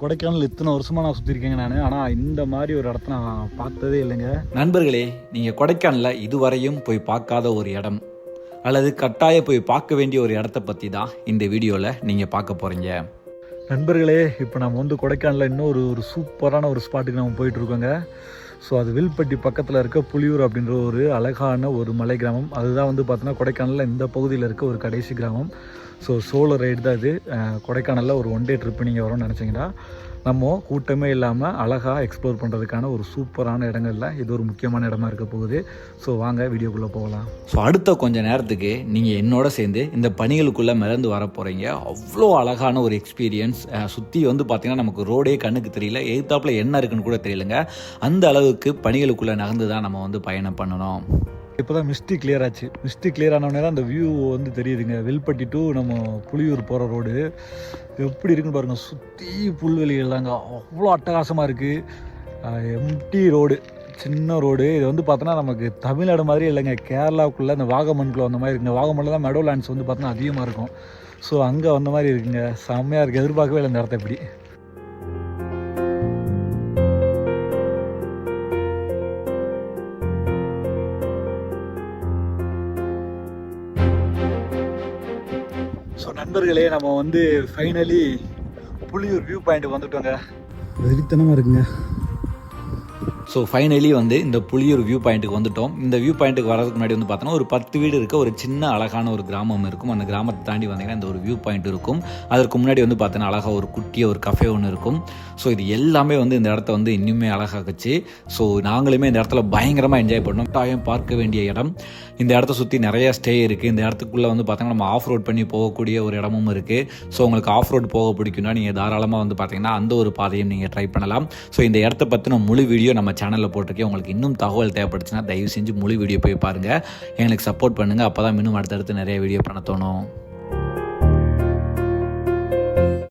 கொடைக்கானல் இத்தனை வருஷமாக நான் சுற்றிருக்கேங்க நான். ஆனால் இந்த மாதிரி ஒரு இடத்த நான் பார்த்ததே இல்லைங்க. நண்பர்களே நீங்கள் கொடைக்கானலில் இதுவரையும் போய் பார்க்காத ஒரு இடம். அல்லது கட்டாய போய் பார்க்க வேண்டிய ஒரு இடத்த பற்றி தான் இந்த வீடியோவில் நீங்கள் பார்க்க போகிறீங்க நண்பர்களே இப்போ நம்ம வந்து கொடைக்கானலில் இன்னும் ஒரு ஒரு சூப்பரான ஒரு ஸ்பாட்டுக்கு நம்ம போயிட்டுருக்கோங்க. ஸோ அது வில்பட்டி பக்கத்தில் இருக்க புலியூர் அப்படின்ற ஒரு அழகான ஒரு மலை கிராமம். அதுதான் வந்து பார்த்தோன்னா கொடைக்கானலில் இந்த பகுதியில் இருக்க ஒரு கடைசி கிராமம். ஸோ சோலோ ரைடு தான் இது. கொடைக்கானலில் ஒரு ஒன் டே ட்ரிப் நீங்கள் வரோம்னு நினச்சிங்கன்னா நம்ம கூட்டமே இல்லாமல் அழகாக எக்ஸ்ப்ளோர் பண்ணுறதுக்கான ஒரு சூப்பரான இடங்கள்ல இது ஒரு முக்கியமான இடமா இருக்க போகுது. ஸோ வாங்க வீடியோக்குள்ளே போகலாம். ஸோ அடுத்த கொஞ்ச நேரத்துக்கு நீங்கள் என்னோட சேர்ந்து இந்த பணிகளுக்குள்ளே மிதந்து வர போகிறீங்க அவ்வளோ அழகான ஒரு எக்ஸ்பீரியன்ஸ் சுற்றி வந்து பார்த்தீங்கன்னா நமக்கு ரோடே கண்ணுக்கு தெரியல எதிர்த்தாப்பில் என்ன இருக்குன்னு கூட தெரியலங்க. அந்த அளவுக்கு பணிகளுக்குள்ளே நகர்ந்து தான் நம்ம வந்து பயணம் பண்ணணும். இப்போ தான் மிஸ்டி கிளியர் ஆச்சு. மிஸ்டி கிளியர் ஆனவொடனே தான் அந்த வியூ வந்து தெரியுதுங்க. வில்பட்டி டு நம்ம புளியூர் போகிற ரோடு எப்படி இருக்குன்னு பாருங்க. சுற்றி புல்வெளிகள்லாங்க அவ்வளோ அட்டகாசமாக இருக்குது எம்டி ரோடு சின்ன ரோடு இது வந்து பார்த்தோன்னா நமக்கு தமிழ்நாடு மாதிரி இல்லைங்க. கேரளாவுக்குள்ளே இந்த வாகமன்குள்ளே வந்த மாதிரி இருக்குங்க. வாகமனில் தான் மெடோ லேண்ட்ஸ் வந்து பார்த்தோன்னா அதிகமாக இருக்கும். ஸோ அங்கே வந்த மாதிரி இருக்குங்க. செம்மையாக இருக்குது எதிர்பார்க்கவே இல்லை இந்த இடத்த இப்படி. நண்பர்களே நம்ம வந்து ஃபைனலி புளியூர் வியூ பாயிண்ட் வந்துட்டோங்க. வெறித்தனமாக இருக்குங்க. ஸோ ஃபைனலி வந்து இந்த புளியூர் வியூ பாயிண்ட்டுக்கு வந்துட்டோம். இந்த வியூ பாயிண்ட்டுக்கு வரதுக்கு முன்னாடி வந்து பார்த்தோன்னா ஒரு பத்து வீடு இருக்க ஒரு சின்ன அழகான ஒரு கிராமம் இருக்கும். அந்த கிராமத்தை தாண்டி வந்தீங்கன்னா இந்த ஒரு வியூ பாயிண்ட் இருக்கும். அதற்கு முன்னாடி வந்து பார்த்தோன்னா அழகாக ஒரு குட்டிய ஒரு கஃபே ஒன்று இருக்கும். ஸோ இது எல்லாமே வந்து இந்த இடத்த வந்து இன்னுமே அழகாக்குச்சு. ஸோ நாங்களுமே இந்த இடத்துல பயங்கரமாக என்ஜாய் பண்ணோம். டாயம் பார்க்க வேண்டிய இடம். இந்த இடத்த சுற்றி நிறைய ஸ்டே இருக்குது இந்த இடத்துக்குள்ளே வந்து பார்த்தீங்கன்னா நம்ம ஆஃப் ரோட் பண்ணி போகக்கூடிய ஒரு இடமும் இருக்குது ஸோ உங்களுக்கு ஆஃப் ரோட் போக பிடிக்கும்னா நீங்கள் தாராளமாக வந்து பார்த்தீங்கன்னா அந்த ஒரு பாதையும் நீங்கள் ட்ரை பண்ணலாம். ஸோ இந்த இடத்த பற்றின முழு வீடியோ நம்ம சேனலில் போட்டிருக்கேன். உங்களுக்கு இன்னும் தகவல் தேவைப்படுச்சுன்னா தயவு செஞ்சு முழு வீடியோ போய் பாருங்கள் எங்களுக்கு சப்போர்ட் பண்ணுங்கள் அப்போ தான் இன்னும் அடுத்தடுத்து நிறைய வீடியோ பண்ண தோணும்.